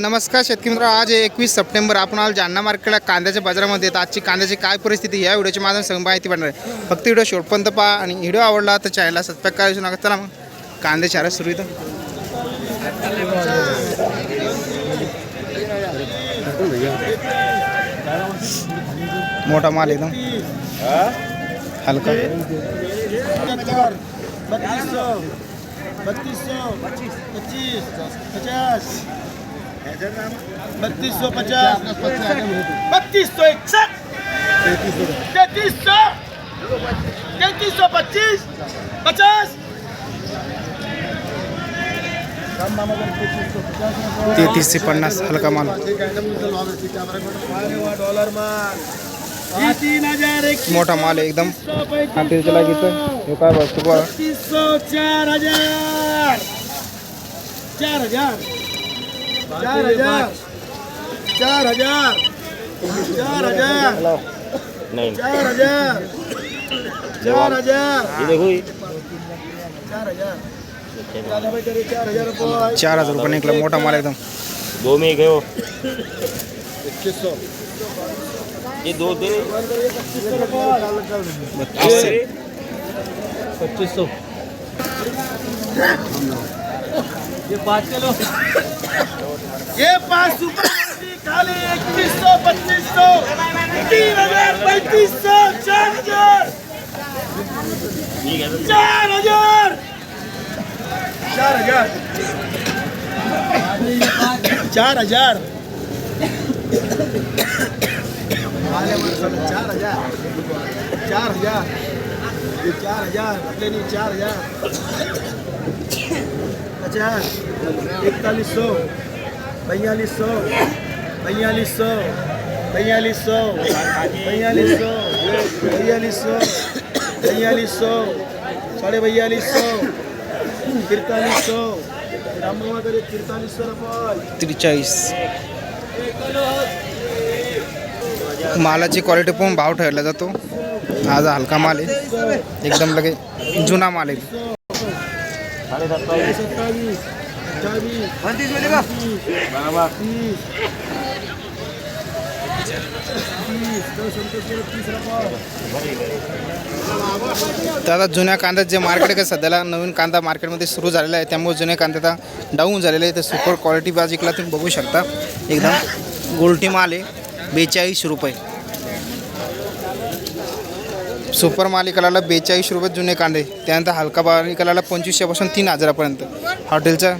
नमस्कार शेतकरी मित्र आज एकवीस सप्टेंबर. आपण आज जालना मार्केटला कांद्याच्या बाजारामध्ये येत. आजची कांद्याची काय परिस्थिती या व्हिडिओच्या माध्यम सगळं माहिती पडणार आहे. फक्त व्हिडिओ शेवटपर्यंत पहा आणि व्हिडिओ आवडला तर चॅनलला सबस्क्राईब करायचं नका. चला मग कांदे चारच सुरू इथं. मोठा माल एकदम. हलका. बत्तीस सौ पच्चीस पच्चीस पचास. बत्तीस सौ पचास बत्तीस सौ इकसठ तैतीस सौ तैतीस सौ पच्चीस पचास तेहतीस से पन्नास हल्का माल. डॉलर माल तीन हजार एक मोठा माल आहे एकदम हातीच्या हे काय बघा बत्तीस सौ चार हजार. चार हजार. चार हज़ार। चार हज़ार। चार हज़ार। नहीं। चार हज़ार। चार हज़ार। ये देखो ये। चार हज़ार। दादा भाई तेरे चार हज़ार रुपये। चार हज़ार रुपये निघला मोठा माल एकदम। दो में है इक्कीस सौ। ये दो दे। पच्चीस सौ। ये पाँच किलो। ये पास सुपर मछली इक्कीस सौ पच्चीस सौ तीन हजार पैंतीस सौ चार हजार चार हजार। चार हजार। चार हजार। चार हजार। चार हजार ये चार हजार अपने नहीं चार हजार। पचास इकतालीस सौ। बयालीस सौ बयालीस सौ बयालीस सौ बयालीस सौ बयालीस सौ बयालीस सौ साढ़े बयालीस सौ तिरतालीस सौ रामबाबा करे तिरतालीस सौ रुपये त्रेचाळीस. मालाची क्वालिटी पाहून भाव ठरला जातो. आज हलका माल आहे. एकदम लगे जुना माल आहे. सत्ताईस सत्तावीस अट्ठावीस बराबर. तीस जुन्या कांद्यात जे मार्केट आहे सध्याला नवीन कांदा मार्केटमध्ये सुरू झालेला आहे. त्यामुळे जुन्या कांदे आता डाऊन झालेले आहे तर सुपर क्वालिटी बाजिकला तुम्ही बघू शकता. एकदम गोलटी माल आहे बेचाळीस रुपये. सुपर मालिकाला बेचाळीस रुपये जुने कांदे. त्यानंतर हलका मालिकाला पंचवीसशेपासून तीन हजारापर्यंत. हॉटेलचा